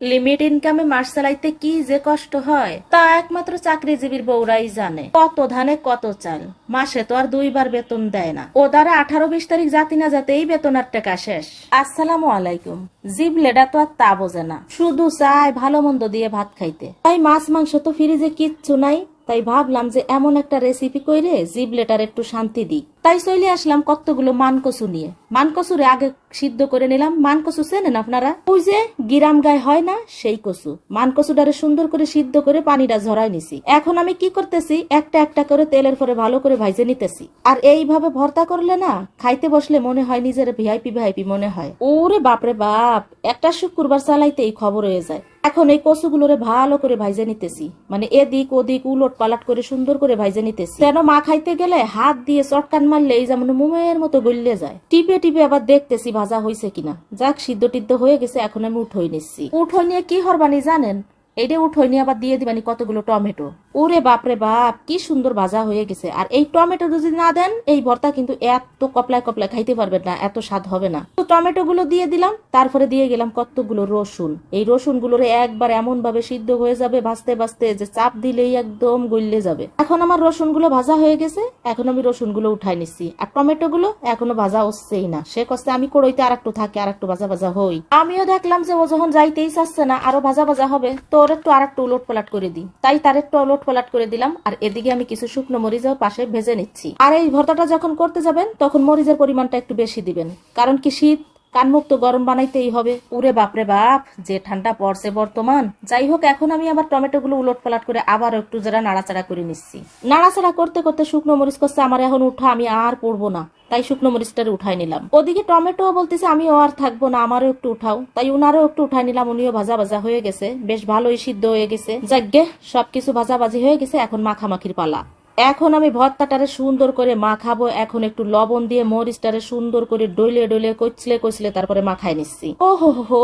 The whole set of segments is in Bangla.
লিমিট ইনকামে মাস চালাইতে কি যে কষ্ট হয়, তা একমাত্র চাকরিজীবীর বউরাই জানে। কত ধানে কত চাল। মাসে তো আর দুইবার বেতন দেয় না। ও দ্বারা আঠারো বিশ তারিখ জাতি না যাতেই বেতনের টাকা শেষ। আসসালামু আলাইকুম। জিবলেডা তো আর তা বোঝে না। শুধু চায় ভালো মন্দ দিয়ে ভাত খাইতে। তাই মাছ মাংস তো ফ্রিজে কিচ্ছু নাই। তাই ভাবলাম যে এমন একটা রেসিপি কইরে জিবলেটার একটু শান্তি দিই তাই চলে আসলাম কতগুলো মানকসু নিয়ে। মানকসুরে আগে সিদ্ধ করে নিলাম। মানকসু চেনেন আপনারা? ওই যে গিরাম গায়ে হয় না, সেই কসু মানকসুটারে সুন্দর করে সিদ্ধ করে পানিটা ঝরাই নিছি। এখন আমি কি করতেছি? একটা একটা করে তেলের পরে ভালো করে ভাইজে নিতেছি। আর এইভাবে ভর্তা করলে না, খাইতে বসলে মনে হয় নিজের ভিআইপি ভিআইপি মনে হয়। ওরে বাপরে বাপ! একটা শুক্রবার চালাইতেই খবর হয়ে যায়। এখন এই কচুগুলোরে ভালো করে ভাইজে নিতেছি। মানে এদিক ওদিক উলট পালাট করে সুন্দর করে ভাইজে নিতেছি। কেন মা খাইতে গেলে হাত দিয়ে চটকান মারলে এই যেমন মোমের মতো গলিয়ে যায়। টিপে টিপে আবার দেখতেছি ভাজা হয়েছে কিনা। যাক, সিদ্ধ টিদ্ধ হয়ে গেছে, এখন আমি উঠোই নিচ্ছি। উঠোই নিয়ে কি হরবানি জানেন? এটা উঠোই নিয়ে আবার দিয়ে দিবানি কতগুলো টমেটো। ওরে বাপরে বাপ, কি সুন্দর ভাজা হয়ে গেছে। আর এই টমেটো যদি না দেন, এই ভর্তা কিন্তু এত কপলায় কপলায় খাইতে পারবেন না, এত স্বাদ হবে না। তো টমেটো গুলো দিয়ে দিলাম, তারপরে দিয়ে গেলাম কতগুলো রসুন। এই রসুনগুলোর একবার এমন ভাবে সিদ্ধ হয়ে যাবে, ভাজতে ভাজতে যে চাপ দিলেই একদম গললে যাবে। এখন আমার রসুনগুলো ভাজা হয়ে গেছে, এখন আমি রসুনগুলো উঠাই নিচ্ছি। আর টমেটো গুলো এখনও ভাজা হচ্ছেই না। সে কষ্টে আমি কড়ইতে আর একটু থাকে আর একটু ভাজা ভাজা হই। আমিও দেখলাম যে ও যখন যাইতেই চাচ্ছে না, আরও ভাজা ভাজা হবে তো ওর একটু আর একটু উলট পালাট করে দিই। তাই তার একটু উলট পালাট করে দিলাম, আর এদিকে আমি কিছু শুকনো মরিচও পাশে ভেজে নিচ্ছি। আর এই ভর্তাটা যখন করতে যাবেন, তখন মরিচের পরিমাণটা একটু বেশি দিবেন। কারণ কি শীত কানমুখ তো গরম বানাইতেই হবে। উরে বাপরে বাপ, যে ঠান্ডা পড়ছে বর্তমান। যাই হোক, এখন আমি আমার টমেটো গুলো উলট পালাট করে আবার একটু যারা নাড়াচাড়া করে নিচ্ছি। নাড়াচাড়া করতে করতে শুকনো মরিচ করছে আমার এখন উঠা আমি আর পড়ব না। তাই শুকনো মরিচটারে উঠাই নিলাম। ওদিকে টমেটো বলতেছে, আমিও আর থাকব না, আমারও একটু উঠাও। তাই উনারও একটু উঠাই নিলাম, উনিও ভাজা ভাজা হয়ে গেছে। বেশ ভালোই সিদ্ধ হয়ে গেছে। যাগ্গে সবকিছু ভাজাভাজি হয়ে গেছে, এখন মাখামাখির পালা। এখন আমি ভর্তাটারে সুন্দর করে মাখাবো, এখন একটু লবণ দিয়ে মরিচটারে সুন্দর করে ডলে ডলে কচলে কচলে তারপরে মাখাই নিচ্ছি। ও হো হো,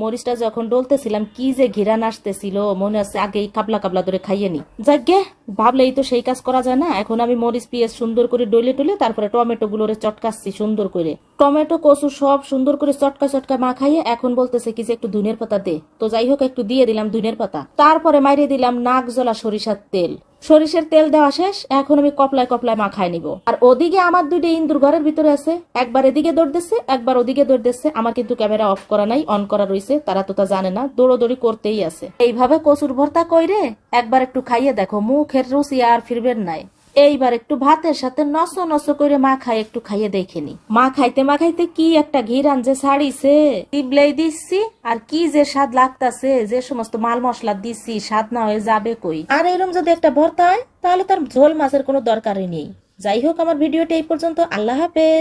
মরিচটা যখন ডলতেছিলাম, কি যে ঘিরান আসতেছিল, মনে আছে আগেই কাবলা কাবলা ধরে খাইয়ে নি। যাগ্গে ভাবলেই তো সেই কাজ করা যায় না, এখন আমি মরিচ, পেঁয়াজ সুন্দর করে ডলে টলে তারপরে টমেটো গুলোরে চটকাচ্ছি সুন্দর করে। টমেটো, কচু সব সুন্দর করে চটকা চটকা মাখাইয়ে এখন বলতেছে কি যে একটু ধুনের পাতা দে। তো যাই হোক, একটু দিয়ে দিলাম ধুনের পাতা। তারপরে মাইরে দিলাম নাক জ্বলা সরিষার তেল। সরিষের তেল দেওয়া শেষ, এখন আমি কপলায় কপলায় মাখায় নিব। আর ওদিকে আমার দুইটা ইন্দুর ঘরের ভিতরে আছে। একবার এদিকে দৌড় দিচ্ছে, একবার ওদিকে দৌড় দিচ্ছে। আমার কিন্তু ক্যামেরা অফ করা নাই, অন করা রয়েছে তারা তো তা জানে না, দৌড়োদৌড়ি করতেই আছে। এইভাবে কচুর ভর্তা কইরে একবার একটু খাইয়ে দেখো, মুখের রুচি আর ফিরবেন নাই। এইবার একটু ভাতের সাথে নস নস করে মা খাই একটু খাইয়ে দেখেনি মা খাইতে মা খাইতে কি একটা ঘিরান যে ছাড়িছে টিবলেই দিচ্ছি, আর কি যে স্বাদ লাগতাছে, যে সমস্ত মাল মশলা দিচ্ছি স্বাদ না হয়ে যাবে কই? আর এরম যদি একটা ভর্তা হয়, তাহলে তার ঝোল মাছের কোনো দরকারই নেই। যাই হোক, আমার ভিডিওটা এই পর্যন্ত। আল্লাহ হাফেজ।